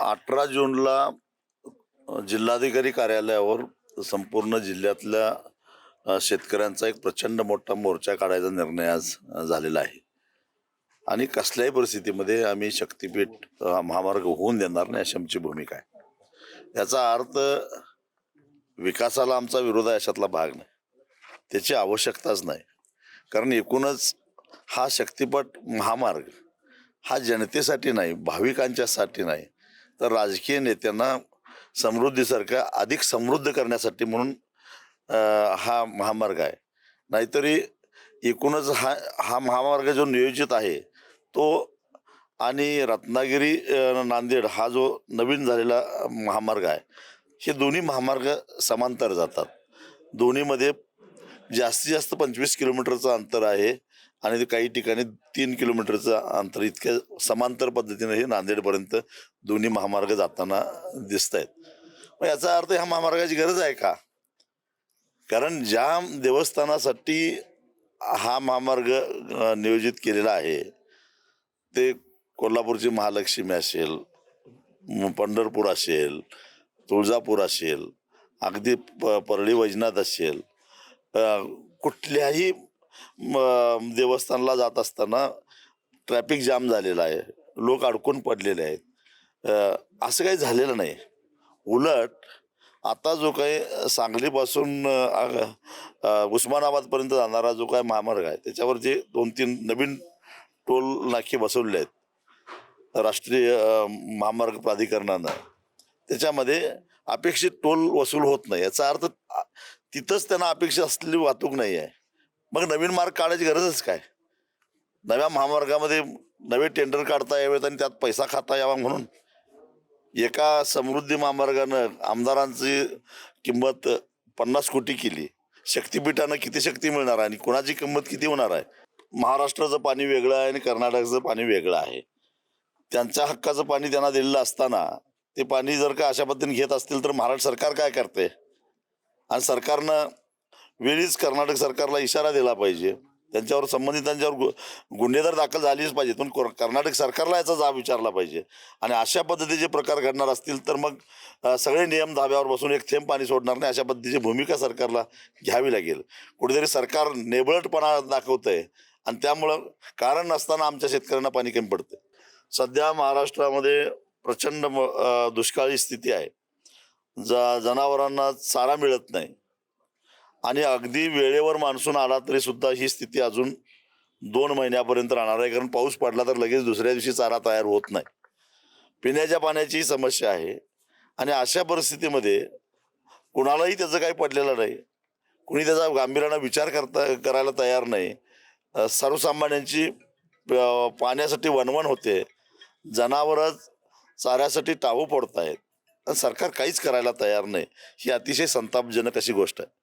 अठरा जूनला जिल्हाधिकारी कार्यालयावर संपूर्ण जिल्ह्यातल्या शेतकऱ्यांचा एक प्रचंड मोठा मोर्चा काढायचा निर्णय आज झालेला आहे. आणि कसल्याही परिस्थितीमध्ये आम्ही शक्तीपीठ महामार्ग होऊन देणार नाही अशी आमची भूमिका आहे. याचा अर्थ विकासाला आमचा विरोध आहे अशातला भाग नाही. त्याची आवश्यकताच नाही. कारण एकूणच हा शक्तिपट महामार्ग हा जनतेसाठी नाही भाविकांच्यासाठी नाही तर राजकीय नेत्यांना समृद्धीसारखा अधिक समृद्ध करण्यासाठी म्हणून हा महामार्ग आहे. नाहीतरी एकूणच हा हा महामार्ग जो नियोजित आहे तो आणि रत्नागिरी नांदेड हा जो नवीन झालेला महामार्ग आहे हे दोन्ही महामार्ग समांतर जातात. दोन्हीमध्ये जास्तीत जास्त पंचवीस किलोमीटरचं अंतर आहे आणि ते काही ठिकाणी तीन किलोमीटरचं अंतर इतक्या समांतर पद्धतीने हे नांदेडपर्यंत दोन्ही महामार्ग जाताना दिसत आहेत मग याचा अर्थ ह्या महामार्गाची गरज आहे का? कारण ज्या देवस्थानासाठी हा महामार्ग नियोजित केलेला आहे ते कोल्हापूरची महालक्ष्मी असेल पंढरपूर असेल तुळजापूर असेल अगदी प परळी वैजनाथ असेल कुठल्याही देवस्थानला जात असताना ट्रॅफिक जाम झालेला आहे. लोक अडकून पडलेले आहेत. असं काही झालेलं नाही. उलट आता जो काही सांगलीपासून उस्मानाबादपर्यंत जाणारा जो काय महामार्ग आहे त्याच्यावर जे दोन तीन नवीन टोल नाके बसवले आहेत राष्ट्रीय महामार्ग प्राधिकरणानं त्याच्यामध्ये अपेक्षित टोल वसूल होत नाही. याचा अर्थ तिथंच त्यांना अपेक्षा असलेली वाहतूक नाही आहे. मग नवीन मार्ग काढायची गरजच काय? नव्या महामार्गामध्ये नवे टेंडर काढता यावेत आणि त्यात पैसा खाता यावा म्हणून एका समृद्धी महामार्गानं आमदारांची किंमत पन्नास कोटी केली. शक्तीपीठानं किती शक्ती मिळणार आहे आणि कोणाची किंमत किती होणार आहे? महाराष्ट्राचं पाणी वेगळं आहे आणि कर्नाटकचं पाणी वेगळं आहे. त्यांच्या हक्काचं पाणी त्यांना दिलेलं असताना ते पाणी जर का अशा पद्धतीने घेत असतील तर महाराष्ट्र सरकार काय करते? आणि सरकारनं वेळीच कर्नाटक सरकारला इशारा दिला पाहिजे. त्यांच्यावर संबंधितांच्यावर गु गुन्हेगार दाखल झालीच पाहिजे. पण कर्नाटक सरकारला याचा जाब विचारला पाहिजे. आणि अशा पद्धतीचे प्रकार घडणार असतील तर मग सगळे नियम धाब्यावर बसून एक थेंब पाणी सोडणार नाही अशा पद्धतीची भूमिका सरकारला घ्यावी लागेल. कुठेतरी सरकार नेबळटपणा दाखवतंय आणि त्यामुळं कारण नसताना आमच्या शेतकऱ्यांना पाणी कमी पडतं सध्या महाराष्ट्रामध्ये प्रचंड म- दुष्काळी स्थिती आहे. ज जनावरांना चारा मिळत नाही. आणि अगदी वेळेवर मान्सून आला तरी सुद्धा ही स्थिती अजून दोन महिन्यापर्यंत राहणार आहे. कारण पाऊस पडला तर लगेच दुसऱ्या दिवशी चारा तयार होत नाही. पिण्याच्या पाण्याची समस्या आहे. आणि अशा परिस्थितीमध्ये कुणालाही त्याचं काही पडलेलं नाही. कुणी त्याचा गांभीर्यानं विचार करता करायला तयार नाही. सर्वसामान्यांची प- पाण्यासाठी वणवण होते. जनावरच चाऱ्यासाठी टावू पडत आहेत सरकार काहीच करायला तयार नाही. ही अतिशय संतापजनक अशी गोष्ट आहे.